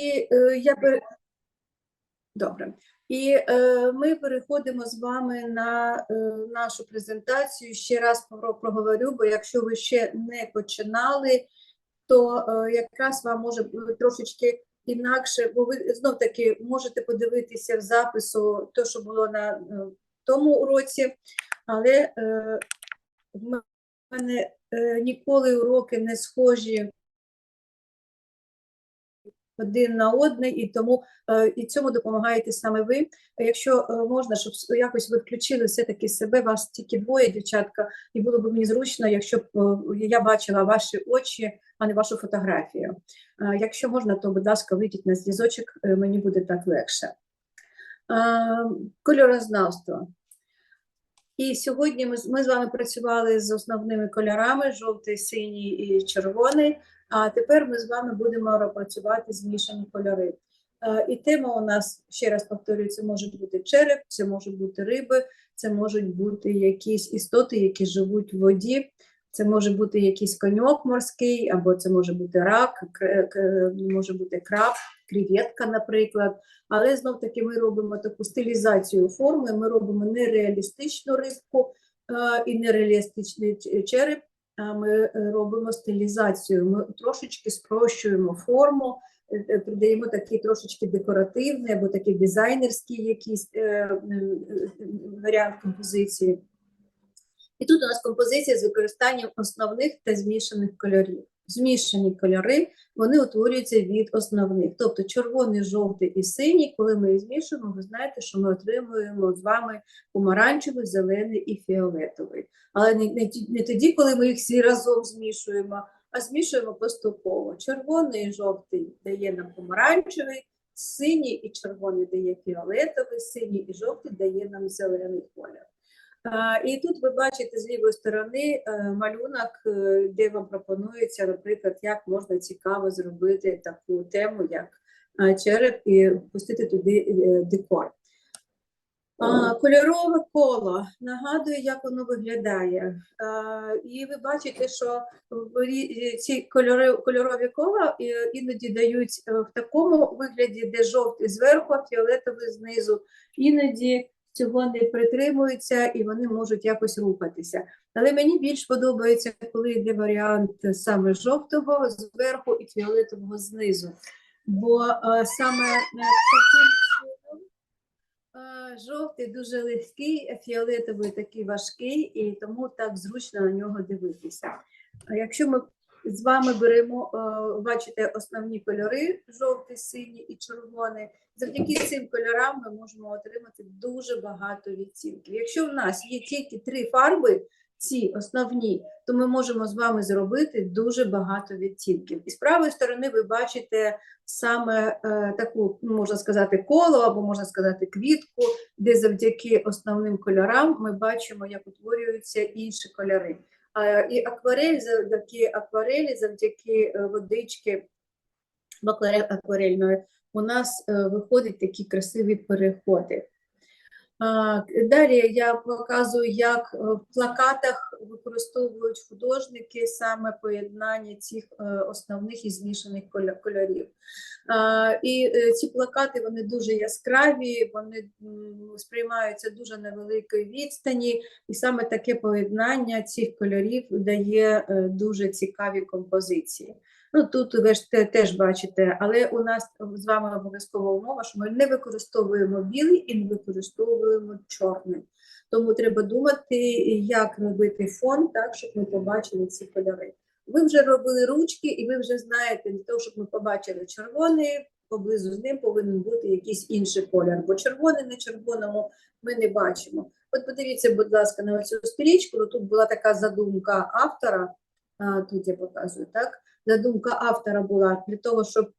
Е, я пере... Добре. І е, ми переходимо з вами на е, нашу презентацію. Ще раз про- проговорю, бо якщо ви ще не починали, то е, якраз вам може трошечки інакше, бо ви знов таки можете подивитися в запису те, що було на е, тому уроці, але е, в мене е, ніколи уроки не схожі один на одний, і тому е, і цьому допомагаєте саме ви. Якщо е, можна, щоб якось ви включили все-таки себе, вас тільки двоє, дівчатка, і було б мені зручно, якщо б е, я бачила ваші очі, а не вашу фотографію. Якщо можна, то, будь ласка, вийдіть на зв'язочок, мені буде так легше. Кольорознавство. І сьогодні ми, ми з вами працювали з основними кольорами: жовтий, синій і червоний. А тепер ми з вами будемо працювати змішані кольори. Е, І тема у нас, ще раз повторюю, це може бути череп, це можуть бути риби, це можуть бути якісь істоти, які живуть в воді, це може бути якийсь коньок морський, або це може бути рак, може бути краб, креветка, наприклад. Але знов таки ми робимо таку стилізацію форми, ми робимо нереалістичну рибку е, і нереалістичний череп, ми е, робимо стилізацію. Ми трошечки спрощуємо форму, е, е, придаємо такий трошечки декоративний або такий дизайнерський якийсь е, е, е, варіант композиції. І тут у нас композиція з використанням основних та змішаних кольорів. Змішані кольори вони утворюються від основних. Тобто червоний, жовтий і синій, коли ми їх змішуємо, ви знаєте, що ми отримуємо з вами помаранчевий, зелений і фіолетовий. Але не, не, не тоді, коли ми їх всі разом змішуємо, а змішуємо поступово. Червоний і жовтий дає нам помаранчевий, синій і червоний дає фіолетовий, синій і жовтий дає нам зелений колір. І тут ви бачите з лівої сторони е, малюнок, е, де вам пропонується, наприклад, як можна цікаво зробити таку тему, як е, череп, і пустити туди декор. Кольорове коло нагадую, як воно виглядає. І ви бачите, що ці кольорові кола іноді дають в такому вигляді, де жовтий зверху, фіолетовий знизу. Іноді цього не притримуються і вони можуть якось рухатися. Але мені більш подобається, коли йде варіант саме жовтого зверху і фіолетового знизу. Бо е, саме таким чином е, жовтий дуже легкий, фіолетовий такий важкий, і тому так зручно на нього дивитися. А якщо ми з вами беремо, е, бачите, основні кольори: жовтий, синій і червоний. Завдяки цим кольорам ми можемо отримати дуже багато відтінків. Якщо в нас є тільки три фарби, ці основні, то ми можемо з вами зробити дуже багато відтінків. І з правої сторони ви бачите саме е, таку, ну, можна сказати, коло або можна сказати квітку, де завдяки основним кольорам ми бачимо, як утворюються інші кольори. І акварель завдяки акварелі, завдяки е, водички акварель, акварельної, у нас е, виходять такі красиві переходи. Далі я показую, як е, в плакатах використовують художники саме поєднання цих е, основних і змішаних кольорів. І е, ці плакати вони дуже яскраві, вони сприймаються дуже на великій відстані, і саме таке поєднання цих кольорів дає дуже цікаві композиції. Ну тут ви ж теж бачите, але у нас з вами обов'язкова умова, що ми не використовуємо білий і не використовуємо чорний. Тому треба думати, як робити фон так, щоб ми побачили ці кольори. Ви вже робили ручки, і ви вже знаєте, для того, щоб ми побачили червоний, поблизу з ним повинен бути якийсь інший колір, бо червоний на червоному ми не бачимо. От подивіться, будь ласка, на цю стрічку. Ну, тут була така задумка автора. Тут я показую, так? Задумка автора була для того, щоб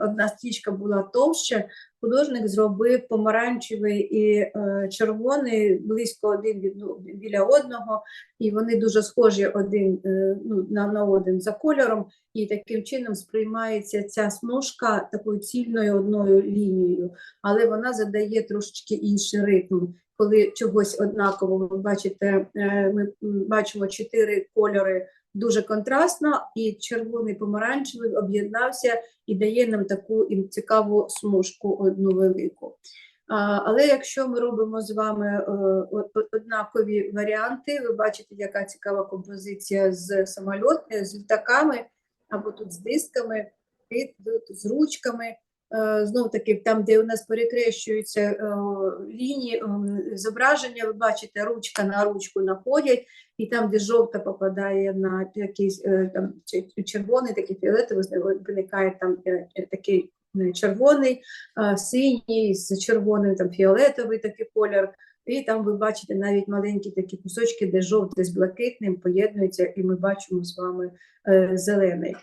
одна стрічка була товща, художник зробив помаранчевий і е, червоний близько один від, ну, біля одного, і вони дуже схожі один е, ну, на, на один за кольором, і таким чином сприймається ця смужка такою цільною одною лінією, але вона задає трошечки інший ритм. Коли чогось однакового, бачите, е, ми бачимо чотири кольори дуже контрастно, і червоний помаранчевий об'єднався і дає нам таку цікаву смужку одну велику. Але якщо ми робимо з вами е, однакові варіанти, ви бачите, яка цікава композиція з самольот, е, з літаками, або тут з дисками, з ручками. Знов таки, там, де у нас перекрещуються е, лінії ем, зображення, ви бачите, ручка на ручку находять, і там, де жовта попадає на якийсь е, там червоний, такий фіолетовий, виникає там е, е, такий е, червоний, синій з червоним, там фіолетовий такий колір. І там ви бачите навіть маленькі такі кусочки, де жовтий з блакитним поєднується, і ми бачимо з вами е, зелений.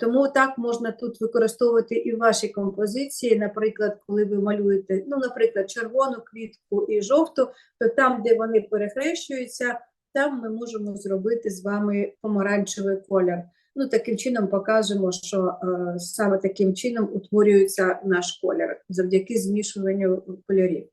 Тому так можна тут використовувати і в вашій композиції. Наприклад, коли ви малюєте, ну, наприклад, червону квітку і жовту, то там, де вони перехрещуються, там ми можемо зробити з вами помаранчевий колір. Ну, таким чином покажемо, що е, саме таким чином утворюється наш колір завдяки змішуванню кольорів.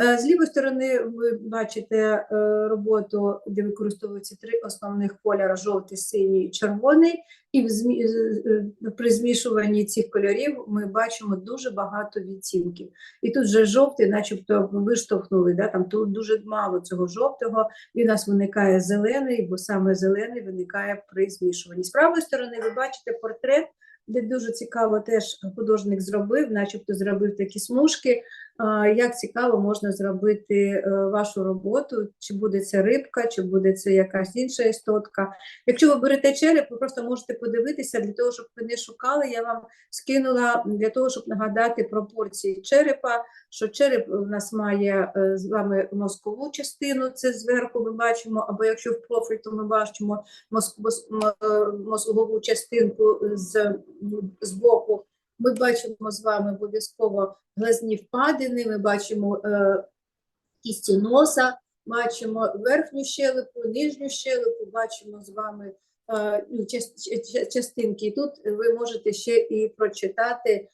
Е, з лівої сторони ви бачите е, роботу, де використовуються три основних кольори: жовтий, синій червоний. І в при змішуванні цих кольорів ми бачимо дуже багато відтінків. І тут вже жовтий, начебто виштовхнули, да? там тут дуже мало цього жовтого, і у нас виникає зелений, бо саме зелений виникає при змішуванні. З правої сторони ви бачите портрет, де дуже цікаво теж художник зробив, начебто зробив такі смужки. Як цікаво можна зробити е, вашу роботу, чи буде це рибка, чи буде це якась інша істотка. Якщо ви берете череп, ви просто можете подивитися для того, щоб ви не шукали. Я вам скинула для того, щоб нагадати пропорції черепа, що череп у нас має е, з вами мозкову частину, це зверху ми бачимо, або якщо в профіль, то ми бачимо е, мозгову частинку з, з боку. Ми бачимо з вами обов'язково глазні впадини, ми бачимо е, кісті носа, бачимо верхню щелепу, нижню щелепу, бачимо з вами е, ну, час- ча- частинки. І тут ви можете ще і прочитати е,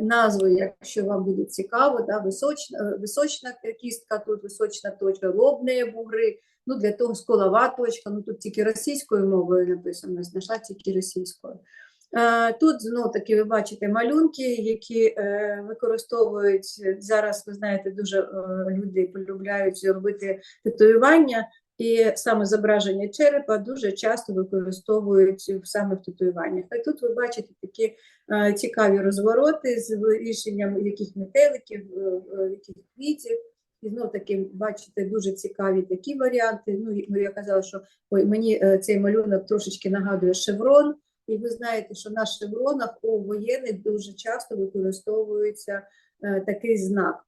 назву, якщо вам буде цікаво, да, височна, е, височна кістка, тут височна точка, лобні бугри, ну для того сколова точка, ну тут тільки російською мовою написано, знайшла тільки російською. Е, Тут знов таки ви бачите малюнки, які е, використовують е, зараз. Ви знаєте, дуже люди полюбляють робити татуювання, і саме зображення черепа дуже часто використовують саме в татуюваннях. І тут ви бачите такі цікаві розвороти з рішенням яких метеликів, яких квітів. І знов таки бачите дуже цікаві такі варіанти. Ну, ну я казала, що ой, мені цей малюнок трошечки нагадує шеврон. І ви знаєте, що на шевронах у воєнних дуже часто використовується е, такий знак.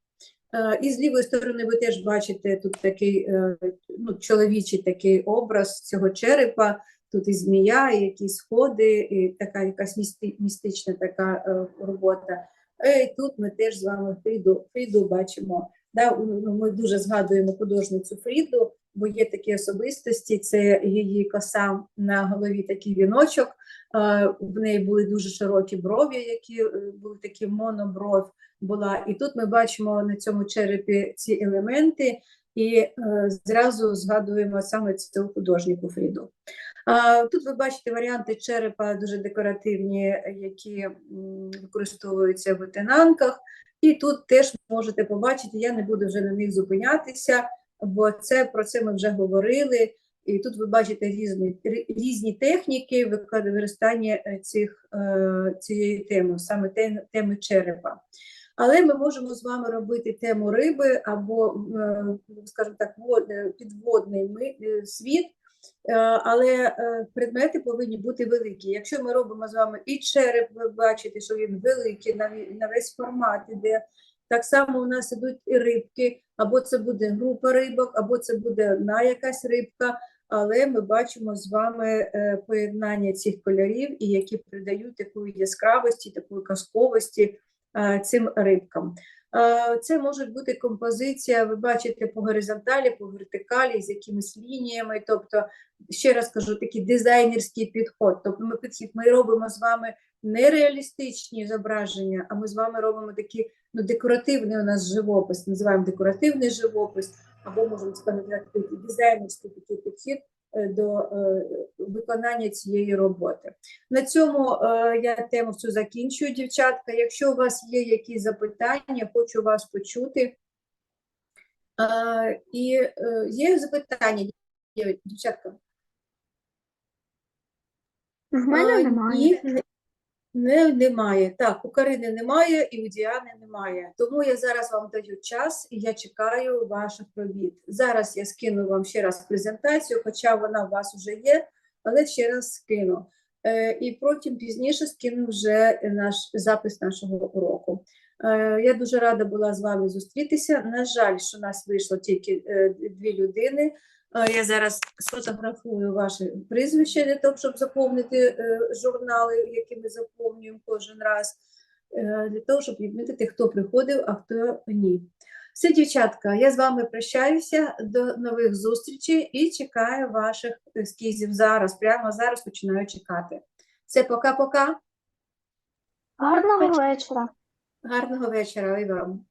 Е, і з лівої сторони ви теж бачите тут такий е, ну, чоловічий такий образ цього черепа. Тут і змія, і якісь сходи, і така якась місти, містична така е, робота. І тут ми теж з вами Фріду, Фріду бачимо. Да, ми дуже згадуємо художницю Фріду, бо є такі особистості, це її коса на голові такий віночок, в неї були дуже широкі брові, які е, були такі монобров була. І тут ми бачимо на цьому черепі ці елементи, і е, зразу згадуємо саме цю художнику Фріду. Тут ви бачите варіанти черепа дуже декоративні, які використовуються в ветенанках. І тут теж можете побачити, я не буду вже на них зупинятися, бо це про це ми вже говорили. І тут ви бачите різні, різні техніки використання е, цих, е, цієї теми, саме теми черепа. Але ми можемо з вами робити тему риби або, е, скажімо так, підводний світ, але предмети повинні бути великі. Якщо ми робимо з вами і череп, ви бачите, що він великий на весь формат іде. Так само у нас ідуть і рибки, або це буде група рибок, або це буде одна якась рибка. Але ми бачимо з вами е, поєднання цих кольорів, і які придають такої яскравості, такої казковості е, цим рибкам. Це може бути композиція, ви бачите, по горизонталі, по вертикалі, з якимись лініями. Тобто, ще раз кажу, такий дизайнерський підход. Тобто ми підхід, ми робимо з вами не реалістичні зображення, а ми з вами робимо такий ну, декоративний у нас живопис, називаємо декоративний живопис, або можемо сказати дизайнерський такий підхід, до е, виконання цієї роботи. На цьому е, я тему цю закінчую, дівчатка. Якщо у вас є якісь запитання, хочу вас почути. Е, І е, є запитання, дівчатка? В мене немає. Не- не, немає. Так, у Карини немає і у Діани немає. Тому я зараз вам даю час і я чекаю ваших робіт. Зараз я скину вам ще раз презентацію, хоча вона у вас вже є, але ще раз скину. Е, і потім пізніше скину вже наш запис нашого уроку. Е, я дуже рада була з вами зустрітися. На жаль, що нас вийшло тільки е, дві людини. Е, Я зараз сфотографую ваше прізвище для того, щоб заповнити е, журнали, які ми заповнюємо кожен раз, е, для того, щоб відмітити, хто приходив, а хто ні. Все, дівчатка, я з вами прощаюся. До нових зустрічей і чекаю ваших ескізів зараз. Прямо зараз починаю чекати. Все, пока-пока. Гарного вечора. Гарного вечора і вам.